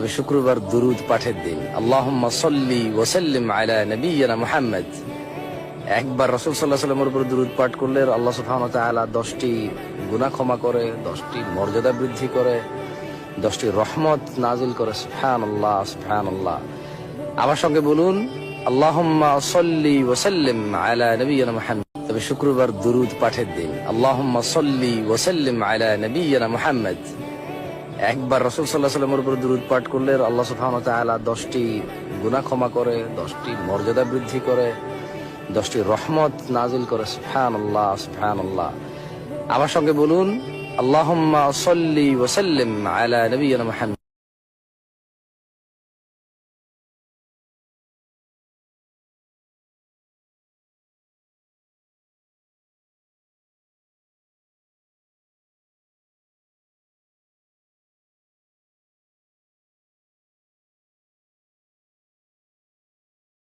তবে শুক্রবার দুরুদ পাঠের দিন। আল্লাহুম্মা সাল্লি ওয়াসাল্লিম আলা নবিয়্যিনা মুহাম্মদ। একবার রাসূল সাল্লাল্লাহু আলাইহি ওয়াসাল্লামের উপর দুরুদ পাঠ করলে আল্লাহ ওয়া তাআলা 10টি গুনাহ ক্ষমা করে 10টি মর্যাদা বৃদ্ধি করে 10টি রহমত নাজিল করে। সুবহানাল্লাহ আল্লাহ আমার সঙ্গে বলুন, আল্লাহুম্মা সাল্লি ওয়াসাল্লিম আলা নবিয়্যিনা মুহাম্মদ। তবে শুক্রবার দুরুদ পাঠের দিন। আল্লাহুম্মা সাল্লি ওয়াসাল্লিম আলা নবিয়্যিনা মুহাম্মদ। একবার রসুল সাল্লাহ সাল্লামের উপর দূর পাঠ করলে আল্লাহ সুফান তালা দশটি গুণা ক্ষমা করে, দশটি মর্যাদা বৃদ্ধি করে, দশটি রহমত নাজিল করে। সুফান আল্লাহ সুফান আল্লাহ আমার সঙ্গে বলুন আল্লাহ সাল্লি ওসাল্লিম আলা নবী মুহাম্মদ।